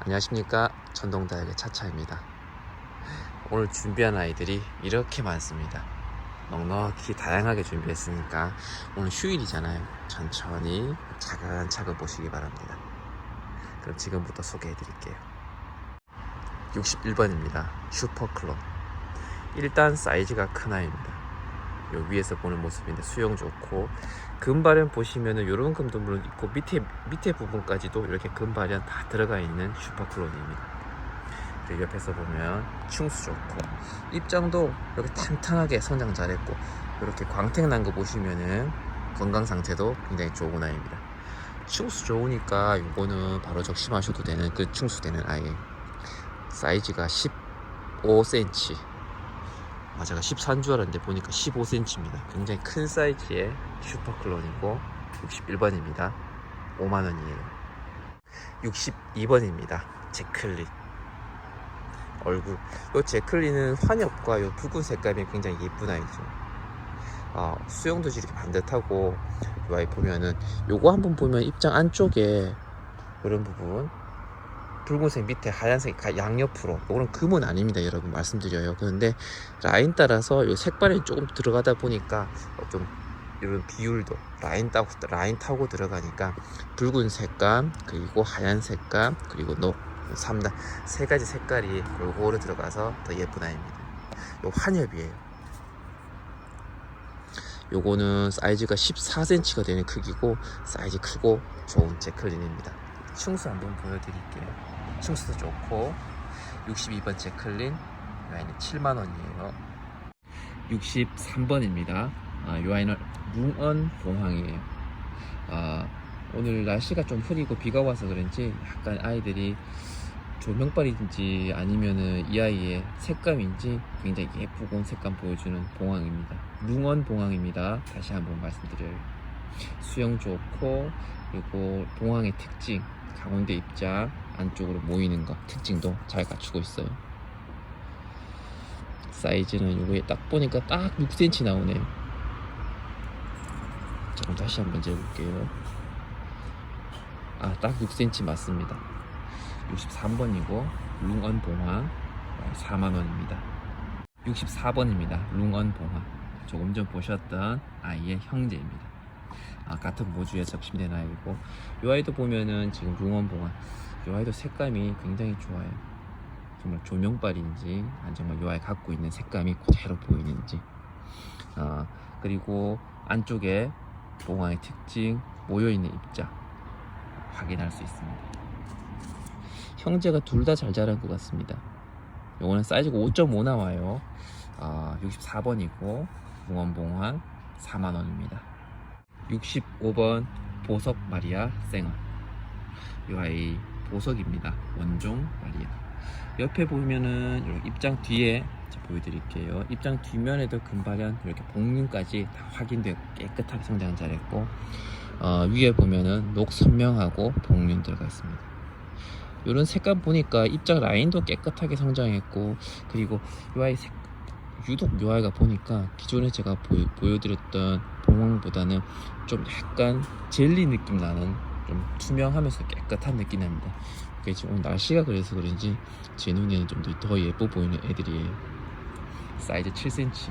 안녕하십니까. 전동다육의 차차입니다. 오늘 준비한 아이들이 이렇게 많습니다. 넉넉히 다양하게 준비했으니까 오늘 휴일이잖아요. 천천히 차근차근 보시기 바랍니다. 그럼 지금부터 소개해 드릴게요 61번입니다 슈퍼클론 일단 사이즈가 큰 아이입니다 요 위에서 보는 모습인데 수영 좋고 금발현 보시면은 요런 금도 물론 있고 밑에 밑에 부분까지도 이렇게 금발현 다 들어가 있는 슈퍼클론입니다. 옆에서 보면 충수 좋고 입장도 이렇게 탄탄하게 성장 잘했고 이렇게 광택 난 거 보시면은 건강 상태도 굉장히 좋은 아이입니다. 충수 좋으니까 요거는 바로 적심하셔도 되는 그 충수되는 아이 사이즈가 15cm 아, 제가 14인 줄 알았는데 보니까 15cm입니다. 굉장히 큰 사이즈의 슈퍼클론이고 61번입니다. 5만원이에요. 62번입니다. 제클린. 얼굴. 요 제클린은 환엽과 요 붉은 색감이 굉장히 예쁜 아이죠. 아, 수영도 이렇게 반듯하고 요 아이 보면은 요거 한번 보면 입장 안쪽에 이런 부분 붉은색 밑에 하얀색 가- 양옆으로. 이거는 금은 아닙니다 여러분. 말씀드려요. 그런데 라인 따라서 이 색깔이 조금 들어가다 보니까 어, 좀 이런 비율도 라인 타고 라인 타고 들어가니까 붉은 색감 그리고 하얀 색감 그리고 녹 3단 세 가지 색깔이 골고루 들어가서 더 예쁜 아이입니다. 요 환엽이에요. 요거는 사이즈가 14cm가 되는 크기고 사이즈 크고 좋은 제클린입니다. 충수 한번 보여드릴게요 층수도 좋고 62번 제클린 이 아이는 7만원이에요. 63번입니다. 아, 이 아이는 뭉언 봉황이에요. 아, 오늘 날씨가 좀 흐리고 비가 와서 그런지 약간 아이들이 조명빨인지 아니면은 이 아이의 색감인지 굉장히 예쁘고 색감 보여주는 봉황입니다. 뭉언 봉황입니다. 다시 한번 말씀드려요. 수영 좋고 그리고 봉황의 특징 가운데 입장 안쪽으로 모이는 것 특징도 잘 갖추고 있어요. 사이즈는 요거에 딱 보니까 딱 6cm 나오네요. 자, 그럼 다시 한번 재볼게요. 아, 딱 6cm 맞습니다. 63번이고 룽언 봉화 4만원입니다. 64번입니다. 룽언 봉화 조금 전 보셨던 아이의 형제입니다. 아, 같은 모주에 적심된 아이고. 이 아이도 보면은 지금 룽언봉화 이 아이도 색감이 굉장히 좋아요. 정말 조명빨인지 아니 정말 이 아이 갖고 있는 색감이 그대로 보이는지. 아 그리고 안쪽에 봉화의 특징 모여있는 입자. 확인할 수 있습니다. 형제가 둘 다 잘 자란 것 같습니다. 요거는 사이즈가 5.5 나와요. 아 64번이고 룽언봉화 4만원입니다 65번 보석 마리아 생얼 이 아이 보석입니다. 원종 마리아. 옆에 보면은 이렇게 입장 뒤에 자, 보여드릴게요. 입장 뒷면에도 금발현 이렇게 복륜까지 다 확인되고 깨끗하게 성장 잘했고 어, 위에 보면은 녹 선명하고 복륜 들어가 있습니다. 이런 색감 보니까 입장 라인도 깨끗하게 성장했고 그리고 이 아이 색 유독 이 아이가 보니까 기존에 제가 보여, 보여드렸던 봉황보다는 좀 약간 젤리 느낌 나는 좀 투명하면서 깨끗한 느낌 납니다. 그게 지금 날씨가 그래서 그런지 제 눈에는 좀 더 예뻐 보이는 애들이에요. 사이즈 7cm,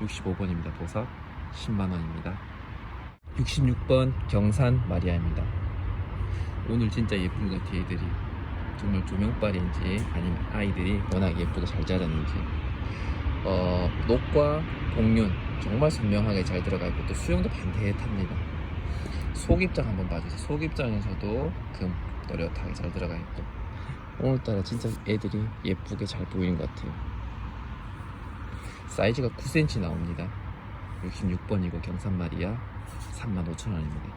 65번입니다. 보석 10만원입니다. 66번 경산 마리아입니다. 오늘 진짜 예쁜 것 같아요, 애들이. 정말 조명빨인지 아니면 아이들이 워낙 예쁘고 잘 자랐는지. 어, 녹과 복륜 정말 선명하게 잘 들어가 있고 또 수영도 반듯합니다. 속입장 한번 봐주세요. 속입장에서도 금 또렷하게 잘 들어가 있고 오늘따라 진짜 애들이 예쁘게 잘 보이는 것 같아요. 사이즈가 9cm 나옵니다. 66번이고 경산마리아 35,000원입니다.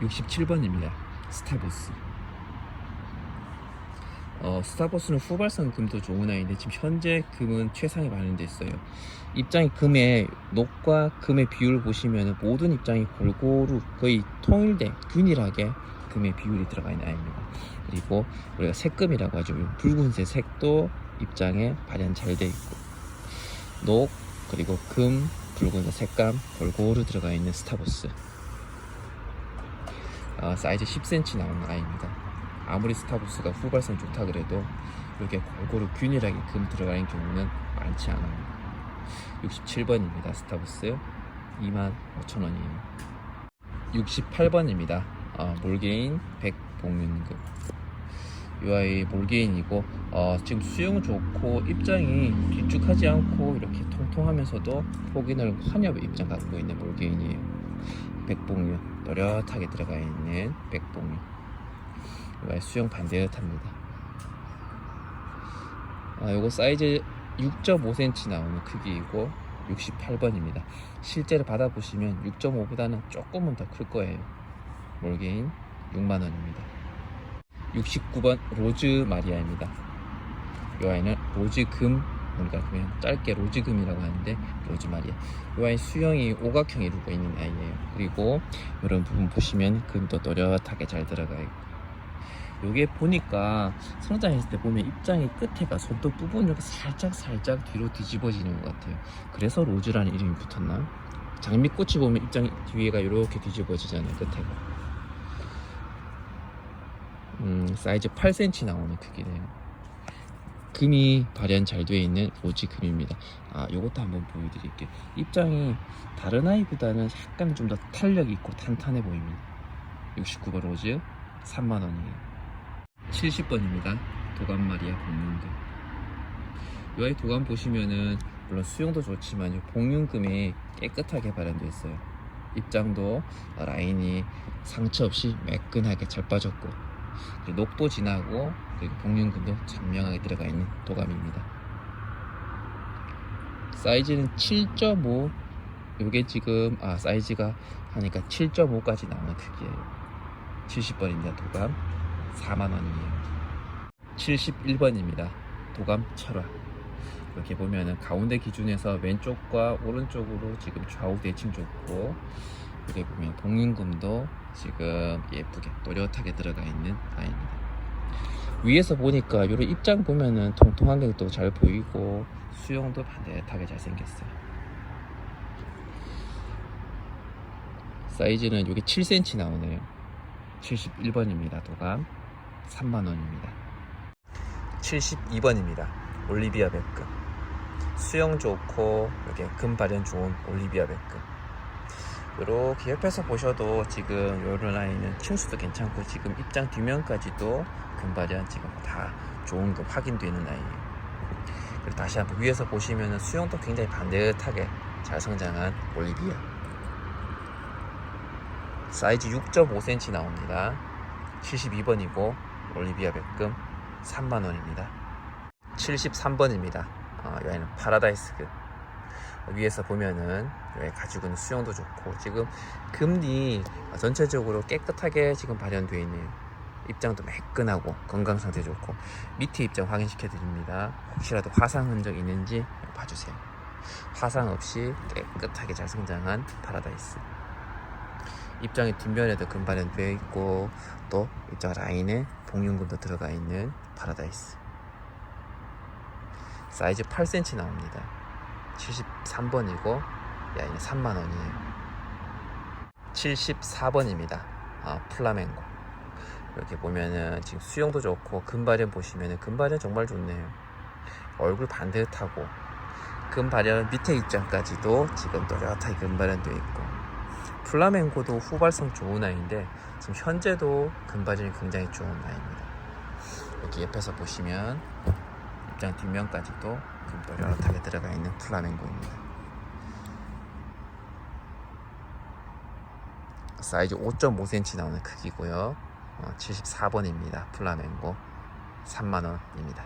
67번입니다. 스타보스. 어, 스타버스는 후발성 금도 좋은 아이인데 지금 현재 금은 최상에 반영돼 있어요. 입장이 금의 녹과 금의 비율 보시면 모든 입장이 골고루 거의 통일된 균일하게 금의 비율이 들어가 있는 아이입니다. 그리고 우리가 색금이라고 하죠. 이 붉은색 색도 입장에 발현 잘 돼 있고 녹 그리고 금 붉은색 색감 골고루 들어가 있는 스타보스 어, 사이즈 10cm 나오는 아이입니다. 아무리 스타보스가 후발성 좋다 그래도 이렇게 골고루 균일하게 금 들어가 있는 경우는 많지 않아요. 67번입니다. 스타부스 25,000원이에요. 68번입니다. 어, 몰게인 100복륜급. 이 아이 몰게인이고 어, 지금 수영 좋고 입장이 길쭉하지 않고 이렇게 통통하면서도 폭인을 환엽의 입장 갖고 있는 몰게인이에요. 백봉륜 노릇하게 들어가 있는 백봉륜. 이 아이 수영 반듯합니다. 아, 요거 사이즈 6.5cm 나오는 크기이고 68번입니다. 실제로 받아보시면 6.5보다는 조금은 더 클 거예요. 몰게인 6만원입니다. 69번 로즈 마리아입니다. 이 아이는 로즈금 그러니까 그냥 짧게 로즈금이라고 하는데 로즈 마리아. 이 아이 수영이 오각형 이루고 있는 아이예요. 그리고 이런 부분 보시면 금도 또렷하게 잘 들어가 있고 요게 보니까 성장했을 때 보면 입장이 끝에가 손톱 부분 이렇게 살짝 살짝 뒤로 뒤집어지는 것 같아요. 그래서 로즈라는 이름이 붙었나? 장미꽃이 보면 입장 뒤에가 이렇게 뒤집어지잖아요. 끝에가. 음, 사이즈 8cm 나오는 크기네요. 금이 발현 잘 되어 있는 로즈 금입니다. 아, 요것도 한번 보여드릴게요. 입장이 다른 아이보다는 약간 좀 더 탄력 있고 탄탄해 보입니다. 69번 로즈 3만 원이에요. 70번입니다. 도감 마리아 복륜금. 이 아이 도감 보시면은 물론 수영도 좋지만 이 복륜금이 깨끗하게 발현되어 있어요. 입장도 라인이 상처 없이 매끈하게 잘 빠졌고 녹도 진하고 그리고 복륜금도 선명하게 들어가 있는 도감입니다. 사이즈는 7.5 요게 지금 아 사이즈가 하니까 7.5까지 나오는 크기예요. 70번입니다. 도감 4만원이에요. 71번입니다. 도감 철화 이렇게 보면은 가운데 기준에서 왼쪽과 오른쪽으로 지금 좌우 대칭 좋고 여기 보면 복륜금도 지금 예쁘게 또렷하게 들어가 있는 아이입니다. 위에서 보니까 이런 입장 보면은 통통한 게 또 잘 보이고 수영도 반듯하게 잘 생겼어요. 사이즈는 여기 7cm 나오네요. 71번입니다 도감 3만원입니다. 72번입니다. 올리비아 백금. 수영 좋고, 이렇게 금 발현 좋은 올리비아 백금. 이렇게 옆에서 보셔도 지금 요런 라인은 층수도 괜찮고, 지금 입장 뒷면까지도 금 발현 지금 다 좋은 거 확인되는 아이예요. 그리고 다시 한번 위에서 보시면 수영도 굉장히 반듯하게 잘 성장한 올리비아. 사이즈 6.5cm 나옵니다. 72번이고 올리비아 백금 3만원입니다. 73번입니다. 어, 여기는 파라다이스급. 위에서 보면은 여기 있는 수영도 좋고 지금 금리 전체적으로 깨끗하게 지금 발현되어 있네요 입장도 매끈하고 건강 상태 좋고 밑에 입장 확인시켜 드립니다. 혹시라도 화상 흔적 있는지 봐주세요. 화상 없이 깨끗하게 잘 성장한 파라다이스 입장의 뒷면에도 금발은 되어 있고 또 입장 라인에 복륜금도 들어가 있는 파라다이스. 사이즈 8cm 나옵니다. 73번이고 야이는 3만원이에요. 74번입니다. 아, 플라멩고. 이렇게 보면은 지금 수영도 좋고 금발현 보시면은 금발현 정말 좋네요. 얼굴 반듯하고 금발현 밑에 입장까지도 지금 또렷하게 금발현 되어 있고 플라멩고도 후발성 좋은 아이인데 지금 현재도 금발전이 굉장히 좋은 아이입니다. 여기 옆에서 보시면 입장 뒷면까지도 금또렷하게 들어가 있는 플라멩고입니다. 사이즈 5.5cm 나오는 크기고요. 어, 74번입니다. 플라멩고 3만원입니다.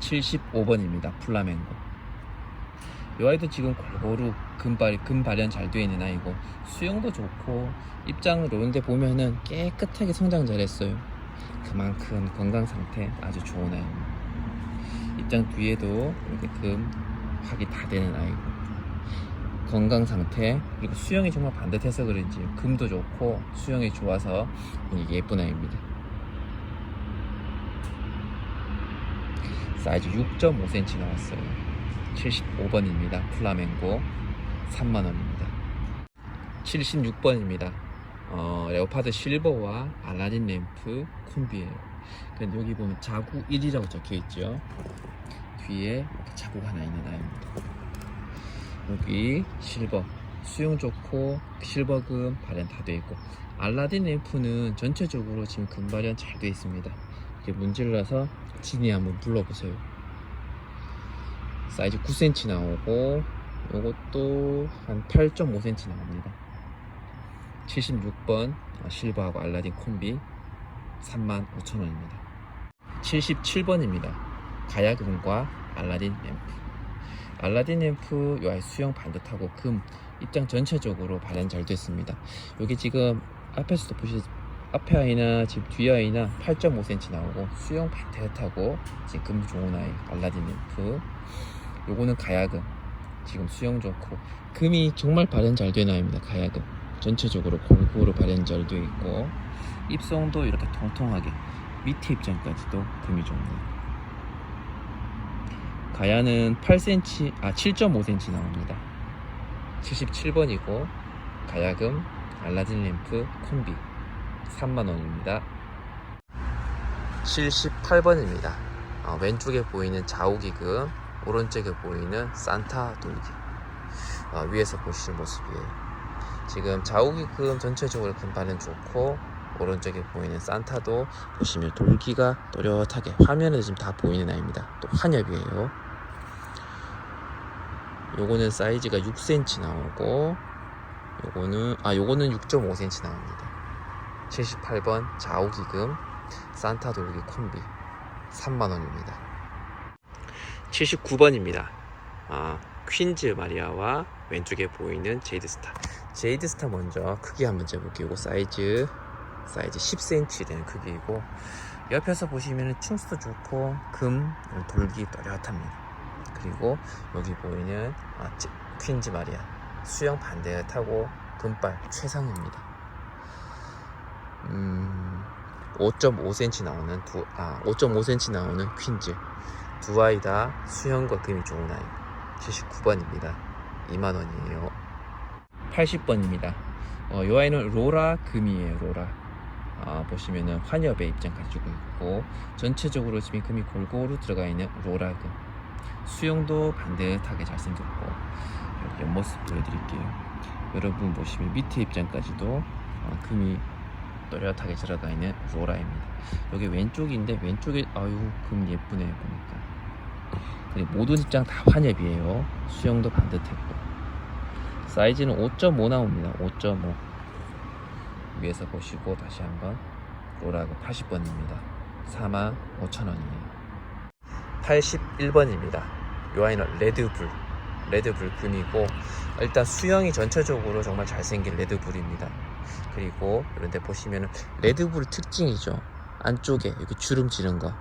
75번입니다. 플라멩고 이 아이도 지금 골고루 금발, 금발현 잘 되어 있는 아이고 수영도 좋고 입장 로운데 보면은 깨끗하게 성장 잘했어요. 그만큼 건강 상태 아주 좋은 아이입니다 입장 뒤에도 이렇게 금 확이 다 되는 아이고. 건강 상태 그리고 수영이 정말 반듯해서 그런지 금도 좋고 수영이 좋아서 예쁜 아이입니다. 사이즈 6.5cm 나왔어요. 75번입니다. 플라멩고 3만원입니다. 76번입니다. 어, 레오파드 실버와 알라딘 램프 콤비예요. 근데 여기 보면 자구 1이라고 적혀 있죠. 뒤에 자국 하나 있는 아이입니다. 여기 실버 수용 좋고 실버금 발현 다 돼 있고 알라딘 램프는 전체적으로 지금 금 발현 잘 돼 있습니다. 이렇게 문질러서 진이 한번 불러보세요. 사이즈 9cm 나오고 요것도 한 8.5cm 나옵니다. 76번 실버하고 알라딘 콤비 35,000원입니다. 77번입니다. 가야금과 알라딘 램프. 알라딘 램프 요 아이 수영 반듯하고 금 입장 전체적으로 발현 잘 됐습니다. 여기 지금 앞에서도 보시 앞에 아이나 지금 뒤에 아이나 8.5cm 나오고 수영 반듯하고 지금 금 좋은 아이 알라딘 램프. 요거는 가야금. 지금 수영 좋고 금이 정말 발현 잘된 아이입니다. 가야금. 전체적으로 골고루 발현 잘돼 있고 입성도 이렇게 통통하게 밑에 입장까지도 금이 좋네요. 가야는 8cm, 아 7.5cm 나옵니다. 77번이고 가야금, 알라딘 램프, 콤비 3만원입니다. 78번입니다. 어, 왼쪽에 보이는 자우기금, 오른쪽에 보이는 산타 돌기 어, 위에서 보시는 모습이에요. 지금 좌우기금 전체적으로 금반은 좋고 오른쪽에 보이는 산타도 보시면 돌기가 또렷하게 화면에 지금 다 보이는 아이입니다. 또 환엽이에요. 요거는 사이즈가 6cm 나오고 요거는 아 요거는 6.5cm 나옵니다. 78번 좌우기금 산타 돌기 콤비 3만원입니다. 79번입니다. 아, 퀸즈 마리아와 왼쪽에 보이는 제이드스타. 제이드스타 먼저 크기 한번 재볼게요. 이거 사이즈 사이즈 10cm 되는 크기이고 옆에서 보시면 층수도 좋고 금 돌기 또렷합니다. 그리고 여기 보이는 아, 제- 퀸즈 마리아 수영 반대에 타고 금발 최상입니다. 음, 5.5cm 나오는 두, 아, 5.5cm 나오는 퀸즈 두 아이 다 수영과 금이 좋은 아이. 79번입니다. 2만원이에요. 80번입니다. 어, 이 아이는 로라 금이에요 로라. 아, 보시면은 환엽의 입장 가지고 있고 전체적으로 지금 금이 골고루 들어가 있는 로라 금. 수영도 반듯하게 잘생겼고 옆모습 보여드릴게요. 여러분 보시면 밑에 입장까지도 어, 금이 또렷하게 들어가 있는 로라입니다. 여기 왼쪽인데 왼쪽에 아유 금 예쁘네 보니까 모든 입장 다 환엽이에요. 수영도 반듯했고. 사이즈는 5.5 나옵니다. 5.5 위에서 보시고 다시 한번 로라가 80번입니다. 45,000원이에요. 81번입니다. 요 아이는 레드불. 레드불 금이고 일단 수영이 전체적으로 정말 잘생긴 레드불입니다. 그리고 이런데 보시면은 레드불 특징이죠. 안쪽에 이렇게 주름 지는 거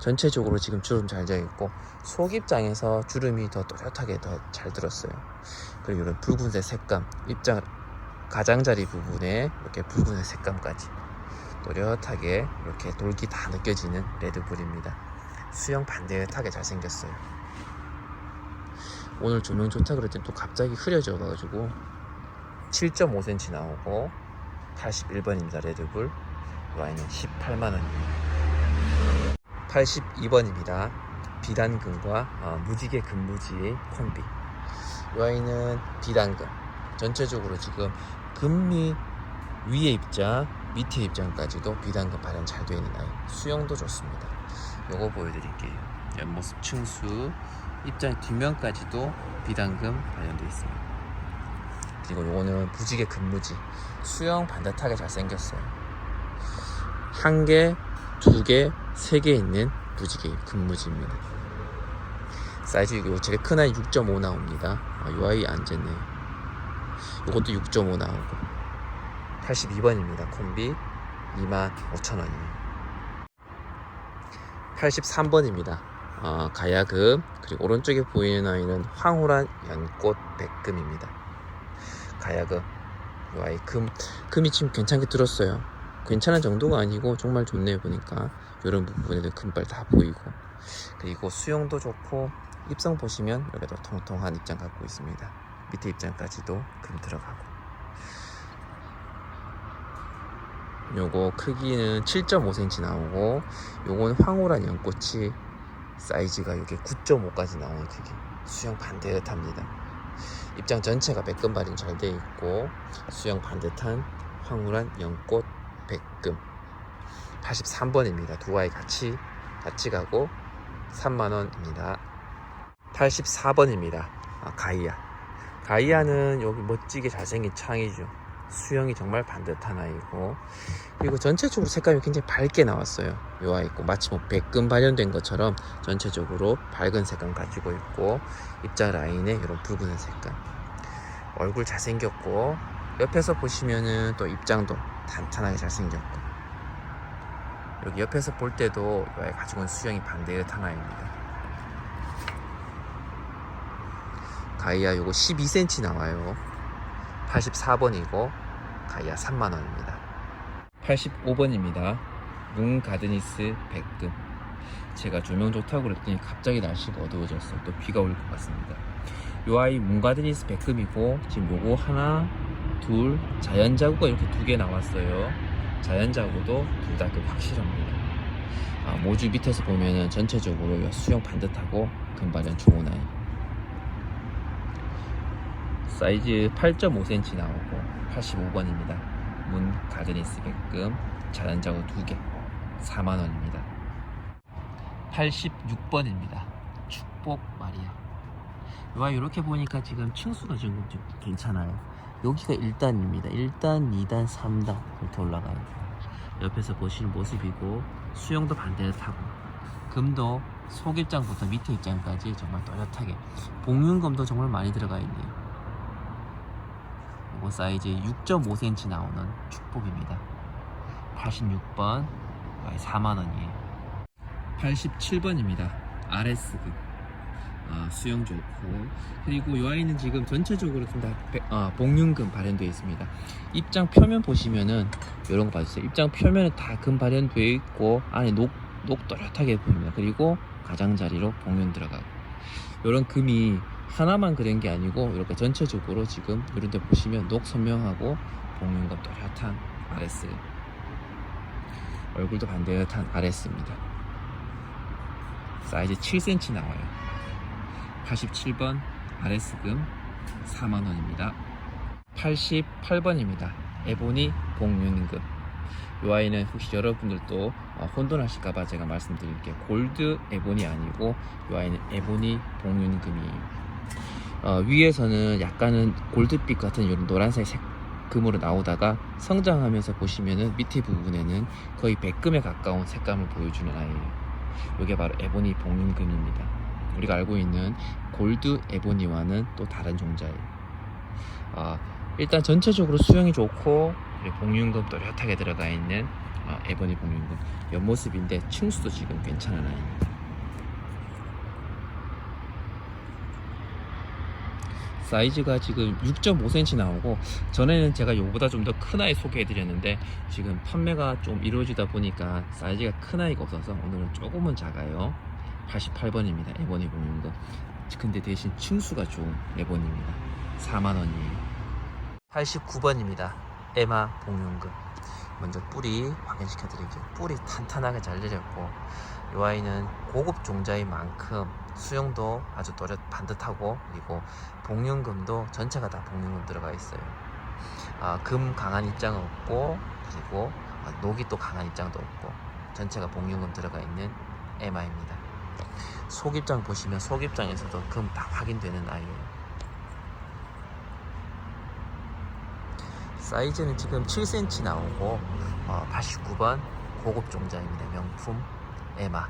전체적으로 지금 주름 잘 되어 있고 속 입장에서 주름이 더 또렷하게 더 잘 들었어요. 그리고 이런 붉은색 색감 입장 가장자리 부분에 이렇게 붉은색 색감까지 또렷하게 이렇게 돌기 다 느껴지는 레드불입니다. 수영 반듯하게 잘 생겼어요. 오늘 조명 좋다 그랬더니 또 갑자기 흐려져 가지고 7.5cm 나오고 81번입니다 레드불. 이 아이는 18만원입니다 82번입니다. 비단금과 어, 무지개 금무지 콤비. 이 아이는 비단금 전체적으로 지금 금미 위에 입장 밑에 입장까지도 비단금 발현 잘 되어 있는 아이. 수영도 좋습니다. 요거 보여드릴게요. 옆모습 층수 입장 뒷면까지도 비단금 발현되어 있습니다. 그리고 요거는 무지개 금무지. 수영 반듯하게 잘 생겼어요. 한 개, 두 개, 세 개 있는 무지개 금무지입니다. 사이즈 이거 제일 큰 아이 6.5 나옵니다. 아, 요 아이 안 쟀네요 요것도 6.5 나오고. 82번입니다. 콤비. 25,000원이에요. 83번입니다. 어, 가야금. 그리고 오른쪽에 보이는 아이는 황홀한 연꽃 백금입니다. 가야금. 요 아이 금 금이 지금 괜찮게 들었어요 괜찮은 정도가 아니고 정말 좋네요 보니까. 이런 부분에도 금발 다 보이고. 그리고 수영도 좋고 입성 보시면 여기도 통통한 입장 갖고 있습니다. 밑에 입장까지도 금 들어가고. 요거 크기는 7.5cm 나오고 요건 황홀한 연꽃이 사이즈가 이게 9.5까지 나오는 크기. 수영 반듯합니다. 입장 전체가 백금발이 잘돼 있고 수영 반듯한 황홀한 연꽃 백금. 83번입니다. 두 아이 같이 같이 가고 3만원입니다. 84번입니다. 아, 가이아. 가이아는 여기 멋지게 잘생긴 창이죠. 수영이 정말 반듯한 아이고. 그리고 전체적으로 색감이 굉장히 밝게 나왔어요. 이 아이고 마치 뭐 백금 발현된 것처럼 전체적으로 밝은 색감 가지고 있고 입자 라인에 이런 붉은 색감. 얼굴 잘생겼고 옆에서 보시면은 또 입장도 탄탄하게 잘생겼고. 여기 옆에서 볼 때도 이 아이 가지고 있는 수영이 반듯한 아이입니다. 가이아 요거 12cm 나와요. 84번이고 가이아 3만원입니다. 85번입니다. 문 가드니스 백금. 제가 조명 좋다고 그랬더니 갑자기 날씨가 어두워졌어요. 또 비가 올 것 같습니다. 요 아이 문 가드니스 백금이고 지금 요거 하나 둘 자연자구가 이렇게 두 개 나왔어요 자연자구도 둘 다 그 확실합니다 아, 모주 밑에서 보면은 전체적으로 수영 반듯하고 금발현 좋은 아이 사이즈 8.5cm 나오고 85번입니다. 문 가드니스 백금 자연자고 2개 4만원입니다. 86번입니다. 축복 마리아. 와 이렇게 보니까 지금 층수가 지금 좀 괜찮아요. 여기가 1단입니다. 1단, 2단, 3단 이렇게 올라가요. 옆에서 보시는 모습이고 수영도 반듯하고 금도 속입장부터 밑에 입장까지 정말 또렷하게 봉윤금도 정말 많이 들어가 있네요. 이거 사이즈 6.5cm 나오는 축복입니다. 86번 4만원이에요. 87번입니다. RS급 아, 수영 좋고 그리고 이 아이는 지금 전체적으로 좀 다 아, 복륜금 발현되어 있습니다. 입장 표면 보시면은 이런 거 봐주세요. 입장 표면에 다금 발현되어 있고 안에 녹, 녹 또렷하게 보입니다. 그리고 가장자리로 복륜 들어가고 이런 금이 하나만 그런 게 아니고 이렇게 전체적으로 지금 이런 데 보시면 녹 선명하고 복륜금 또렷한 RS 얼굴도 반듯한 RS입니다. 사이즈 7cm 나와요. 87번 RS금 4만원입니다. 88번입니다. 에보니 복륜금. 이 아이는 혹시 여러분들도 어, 혼돈하실까봐 제가 말씀드릴게요. 골드 에보니 아니고 이 아이는 에보니 복륜금이에요. 어, 위에서는 약간은 골드빛 같은 이런 노란색 색 금으로 나오다가 성장하면서 보시면은 밑에 부분에는 거의 백금에 가까운 색감을 보여주는 아이예요. 이게 바로 에보니 복륜금입니다. 우리가 알고 있는 골드 에보니와는 또 다른 종자예요. 아, 일단 전체적으로 수영이 좋고 그리고 복륜금 또렷하게 들어가 있는 아, 에보니 복륜금 옆모습인데 층수도 지금 괜찮은 아이입니다. 사이즈가 지금 6.5cm 나오고 전에는 제가 요보다 좀 더 큰 아이 소개해 드렸는데 지금 판매가 좀 이루어지다 보니까 사이즈가 큰 아이가 없어서 오늘은 조금은 작아요 88번입니다. 에보니 복륜금 근데 대신 층수가 좋은 에보니입니다. 4만원이에요. 89번입니다. 에마 복륜금. 먼저 뿌리 확인시켜 드릴게요. 뿌리 탄탄하게 잘 내렸고 이 아이는 고급 종자인 만큼 수영도 아주 또렷 반듯하고 그리고 복륜금도 전체가 다 복륜금 들어가 있어요. 아, 금 강한 입장은 없고 그리고 아, 녹이 또 강한 입장도 없고 전체가 복륜금 들어가 있는 에마입니다 속입장 보시면 속입장에서도 금 다 확인되는 아이예요 사이즈는 지금 7cm 나오고 어, 89번 고급 종자입니다. 명품 에마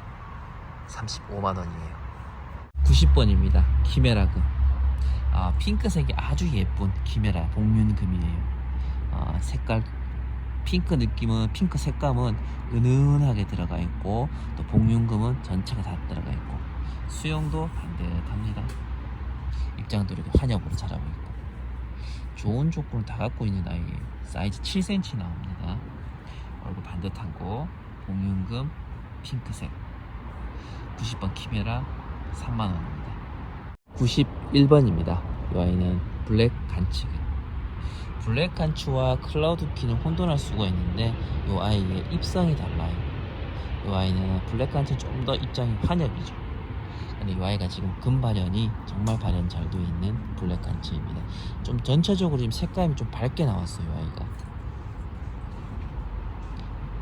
35만원이에요. 90번입니다. 키메라금. 아, 핑크색이 아주 예쁜 키메라 복륜금이에요. 아, 색깔 핑크 느낌은 핑크 색감은 은은하게 들어가 있고 또 복륜금은 전체가 다 들어가 있고 수영도 반듯합니다. 입장도 이렇게 환엽으로 자라고 있고 좋은 조건을 다 갖고 있는 아이예요. 사이즈 7cm 나옵니다. 얼굴 반듯한 거, 복륜금, 핑크색 90번 키메라 3만원입니다 91번입니다 이 아이는 블랙 간치그 블랙 간추와 클라우드 키는 혼돈할 수가 있는데 이 아이의 입성이 달라요. 이 아이는 블랙 간추는 좀더 입장이 환엽이죠. 근데 이 아이가 지금 금발현이 정말 발현 잘 되어 있는 블랙 간치입니다. 좀 전체적으로 지금 색감이 좀 밝게 나왔어요 이 아이가.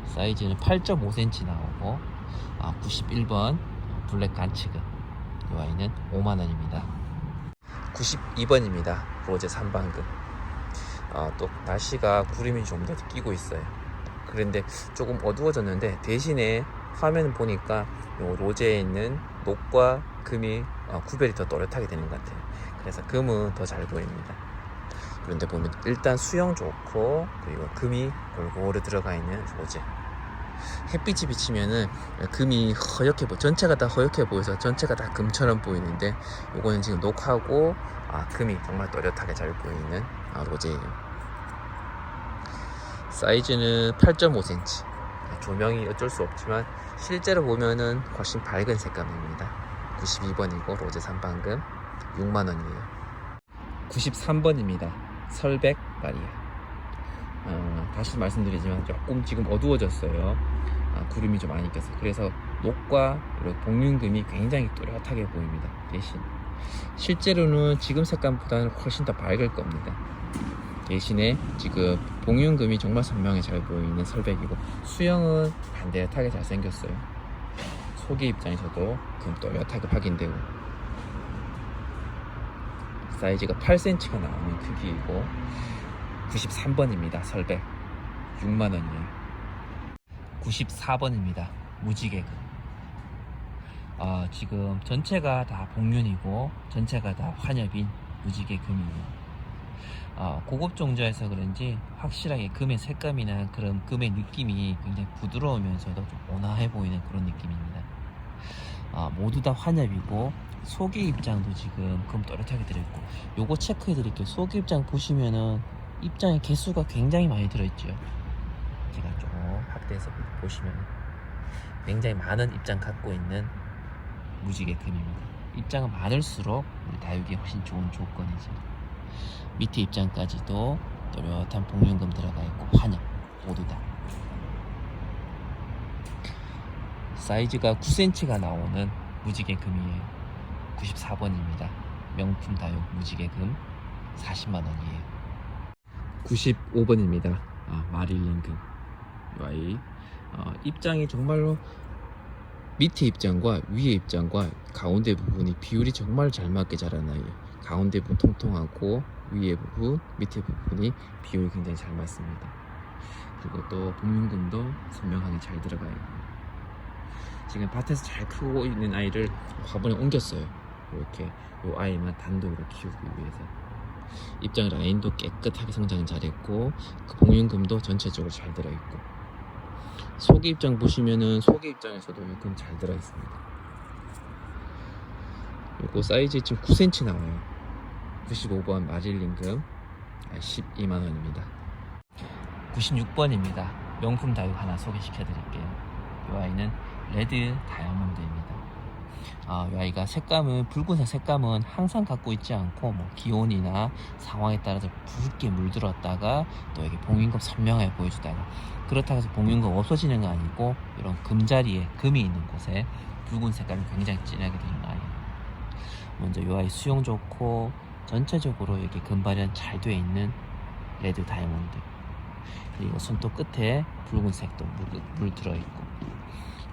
사이즈는 8.5cm 나오고 아, 91번 블랙 간치그 이 아이는 5만 원입니다. 92번입니다. 로제 3방금 아, 또 날씨가 구름이 좀 더 끼고 있어요. 그런데 조금 어두워졌는데 대신에 화면 보니까 요 로제에 있는 녹과 금이 어, 구별이 더 또렷하게 되는 것 같아요. 그래서 금은 더 잘 보입니다. 그런데 보면 일단 수영 좋고 그리고 금이 골고루 들어가 있는 로제 햇빛이 비치면은 금이 허옇게 보 전체가 다 허옇게 보여서 전체가 다 금처럼 보이는데 요거는 지금 녹하고 아, 금이 정말 또렷하게 잘 보이는 아, 로제예요. 사이즈는 8.5cm 조명이 어쩔 수 없지만 실제로 보면은 훨씬 밝은 색감입니다. 92번이고 로제 3방금 6만원이에요. 93번입니다. 설백 바리아 어, 다시 말씀드리지만 조금 지금 어두워졌어요. 아, 구름이 좀 많이 껴서 그래서 녹과 이런 복륜금이 굉장히 또렷하게 보입니다. 대신 실제로는 지금 색감보다는 훨씬 더 밝을 겁니다. 대신에 지금 복륜금이 정말 선명히 잘 보이는 설백이고 수영은 반듯하게 잘 생겼어요. 소개 입장에서도 금 또렷하게 확인되고 사이즈가 8cm가 나오는 크기이고 93번입니다. 설백 6만원이에요. 94번입니다. 무지개금. 아, 지금 전체가 다 복륜이고 전체가 다 환엽인 무지개금이에요. 아, 고급 종자에서 그런지 확실하게 금의 색감이나 그런 금의 느낌이 굉장히 부드러우면서도 좀 온화해 보이는 그런 느낌입니다. 아, 모두 다 환엽이고 속의 입장도 지금 금 또렷하게 들어있고 요거 체크해 드릴게요. 속의 입장 보시면은 입장의 개수가 굉장히 많이 들어있죠. 제가 좀 확대해서 보시면 굉장히 많은 입장 갖고 있는 무지개 금입니다. 입장은 많을수록 우리 다육이 훨씬 좋은 조건이죠. 밑에 입장까지도 또렷한 복륜금 들어가 있고 환엽 모두 다. 사이즈가 9cm가 나오는 무지개 금이에요. 94번입니다. 명품 다육 무지개 금 40만 원이에요. 95번입니다. 아, 마릴린 금. 이 아이. 어, 입장이 정말로 밑에 입장과 위에 입장과 가운데 부분이 비율이 정말 잘 맞게 자란 아이예요. 가운데 부분 통통하고 위에 부분, 밑에 부분이 비율이 굉장히 잘 맞습니다. 그리고 또 복륜금도 선명하게 잘 들어가 있고 지금 밭에서 잘 크고 있는 아이를 화분에 옮겼어요. 이렇게 이 아이만 단독으로 키우기 위해서. 입장 라인도 깨끗하게 성장 잘했고 그 복륜금도 전체적으로 잘 들어있고. 속의 입장 보시면은 속의 입장에서도 금잘 들어있습니다. 요거 사이즈 지금 9cm 나와요. 95번 마질린금 12만원입니다. 96번입니다. 명품 다육 하나 소개시켜 드릴게요. 이 아이는 레드 다이아몬드입니다 아, 이 아이가 색감은 붉은색 색감은 항상 갖고 있지 않고 뭐 기온이나 상황에 따라서 붉게 물들었다가 또 이게 봉인금 선명하게 보여주다가 그렇다고 해서 봉인금 없어지는 거 아니고 이런 금자리에 금이 있는 곳에 붉은 색감이 굉장히 진하게 되는 아이예요. 먼저 이 아이 수영 좋고 전체적으로 이렇게 금발현 잘 되어 있는 레드 다이아몬드 그리고 손톱 끝에 붉은색도 물, 물 들어있고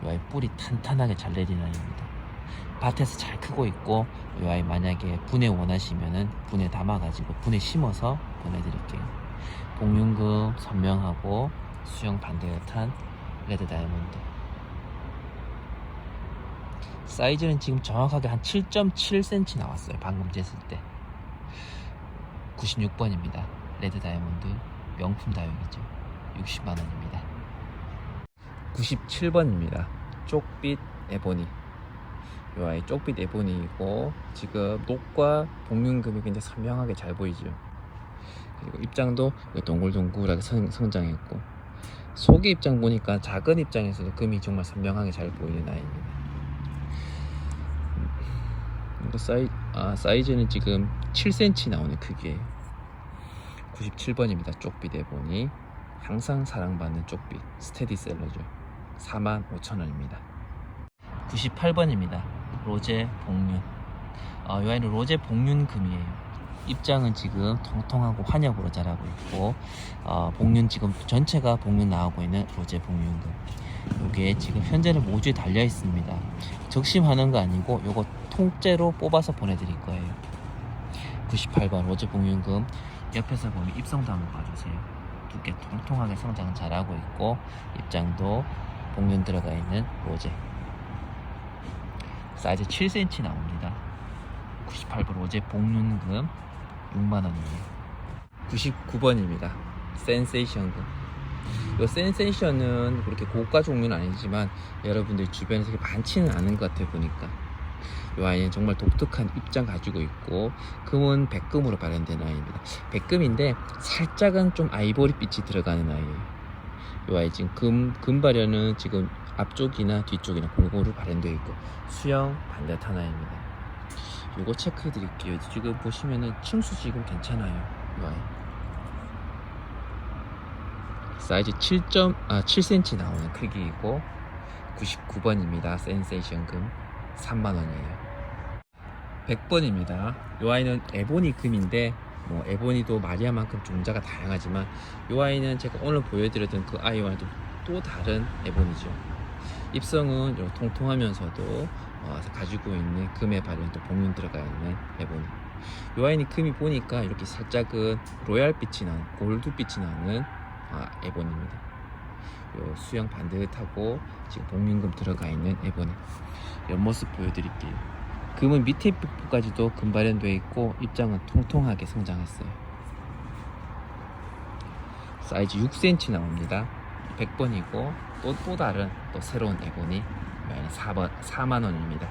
이 아이 뿌리 탄탄하게 잘 내리는 아이입니다. 밭에서 잘 크고 있고 이 아이 만약에 분해 원하시면은 분해 담아가지고 분해 심어서 보내드릴게요. 복륜금 선명하고 수영 반대듯한 레드 다이아몬드. 사이즈는 지금 정확하게 한 7.7cm 나왔어요. 방금 쟀을 때. 96번입니다. 레드 다이아몬드 명품 다육이죠. 60만 원입니다. 97번입니다. 쪽빛 에보니. 이 아이 쪽빛 에보니이고 지금 녹과 복륜금이 굉장히 선명하게 잘 보이죠. 그리고 입장도 동글동글하게 성, 성장했고 속의 입장 보니까 작은 입장에서도 금이 정말 선명하게 잘 보이는 아이입니다. 음, 사이, 아, 사이즈는 지금 7cm 나오는 크기예요. 97번입니다. 쪽빛 에보니 항상 사랑받는 쪽빛 스테디셀러죠. 45,000원입니다. 98번입니다. 로제 복륜. 어, 이 아이는 로제 복륜 금이에요. 입장은 지금 통통하고 환엽으로 자라고 있고 어, 복륜 지금 전체가 복륜 나오고 있는 로제 복륜금. 요게 지금 현재는 모주에 달려 있습니다. 적심하는 거 아니고 요거 통째로 뽑아서 보내드릴 거예요. 98번 로제 복륜금 옆에서 보면 입성도 한번 봐주세요. 두께 통통하게 성장 잘하고 있고 입장도 복륜 들어가 있는 로제. 사이즈 7cm 나옵니다. 98번 로제 복륜금 6만원이에요. 99번입니다. 센세이션금. 이 센세이션은 그렇게 고가 종류는 아니지만 여러분들 주변에서 많지는 않은 것 같아요 보니까 이 아이는 정말 독특한 입장 가지고 있고 금은 백금으로 발현된 아이입니다 백금인데 살짝은 좀 아이보리 빛이 들어가는 아이예요 이 아이 지금 금, 금 발현은 지금 앞쪽이나 뒤쪽이나 골고루 발현되어 있고 수영 반듯한 아이입니다 요거 체크해 드릴게요 지금 보시면은 층수 지금 괜찮아요 이 아이 사이즈 7점 아 7cm 나오는 크기이고 99번입니다. 센세이션 금 3만 원이에요. 100번입니다. 이 아이는 에보니 금인데 뭐 에보니도 마리아만큼 종자가 다양하지만 이 아이는 제가 오늘 보여드렸던 그 아이와는 또, 또 다른 에보니죠. 입성은 요 통통하면서도 어, 가지고 있는 금의 발현 또 복륜 들어가 있는 에보니. 이 아이는 금이 보니까 이렇게 살짝은 로얄빛이 나는 골드빛이 나는 아, 에본입니다. 요 수영 반듯하고 지금 복륜금 들어가 있는 에본이 옆모습 보여드릴게요. 금은 밑에 뼈까지도 금발현되어 있고 입장은 통통하게 성장했어요. 사이즈 6cm 나옵니다. 100번이고 또, 또 다른 또 새로운 에본이 4번, 4만원입니다.